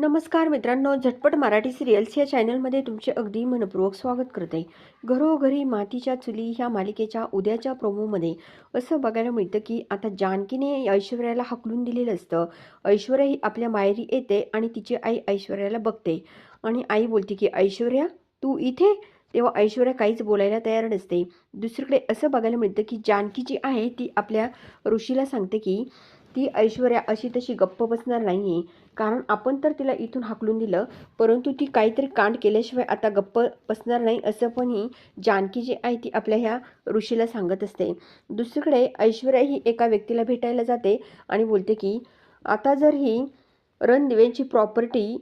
नमस्कार मित्रांनो झटपट मराठी सिरियल्स या चॅनलमध्ये तुमचे अगदी मनपूर्वक स्वागत करते. घरोघरी मातीच्या चुली ह्या मालिकेच्या उद्याच्या प्रोमोमध्ये असं बघायला मिळतं की आता जानकीने ऐश्वर्याला हाकलून दिलेलं असतं. ऐश्वर्या ही आपल्या मायरी येते आणि तिची आई ऐश्वर्याला बघते. आणि आई बोलते की ऐश्वर्या तू इथे? तेव्हा ऐश्वर्या काहीच बोलायला तयार नसते. दुसरीकडे असं बघायला मिळतं की जानकी जी आहे ती आपल्या ऋषीला सांगते की ती ऐश्वर्या अशी तशी गप्प बसणार नाही आहे कारण आपण तर तिला इथून हाकलून दिलं परंतु ती काहीतरी कांड केल्याशिवाय आता गप्प बसणार नाही असं पण ही जानकी जी आहे ती आपल्या ह्या ऋषीला सांगत असते. दुसरीकडे ऐश्वर्या ही एका व्यक्तीला भेटायला जाते आणि बोलते की आता जर ही रणदिवेंची प्रॉपर्टी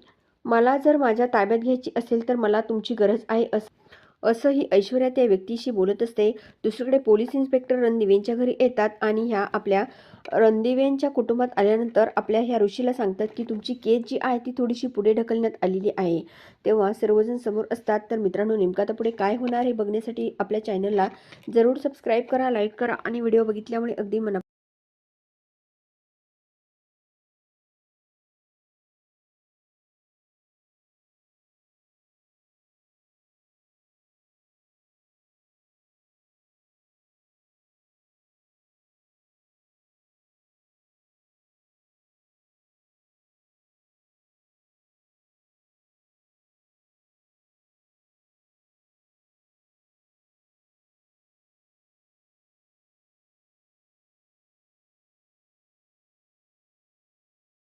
मला जर माझ्या ताब्यात घ्यायची असेल तर मला तुमची गरज आहे असं असं ही ऐश्वर्या त्या व्यक्तीशी बोलत असते. दुसरीकडे पोलीस इन्स्पेक्टर रणदिवेंच्या घरी येतात आणि ह्या आपल्या रणदिवेंच्या कुटुंबात आल्यानंतर आपल्या ह्या ऋषीला सांगतात की तुमची केस जी आहे ती थोडीशी पुढे ढकलण्यात आलेली आहे. तेव्हा सर्वजण समोर असतात. तर मित्रांनो नेमका तर पुढे काय होणार हे बघण्यासाठी आपल्या चॅनलला जरूर सबस्क्राईब करा लाईक करा आणि व्हिडिओ बघितल्यामुळे अगदी मना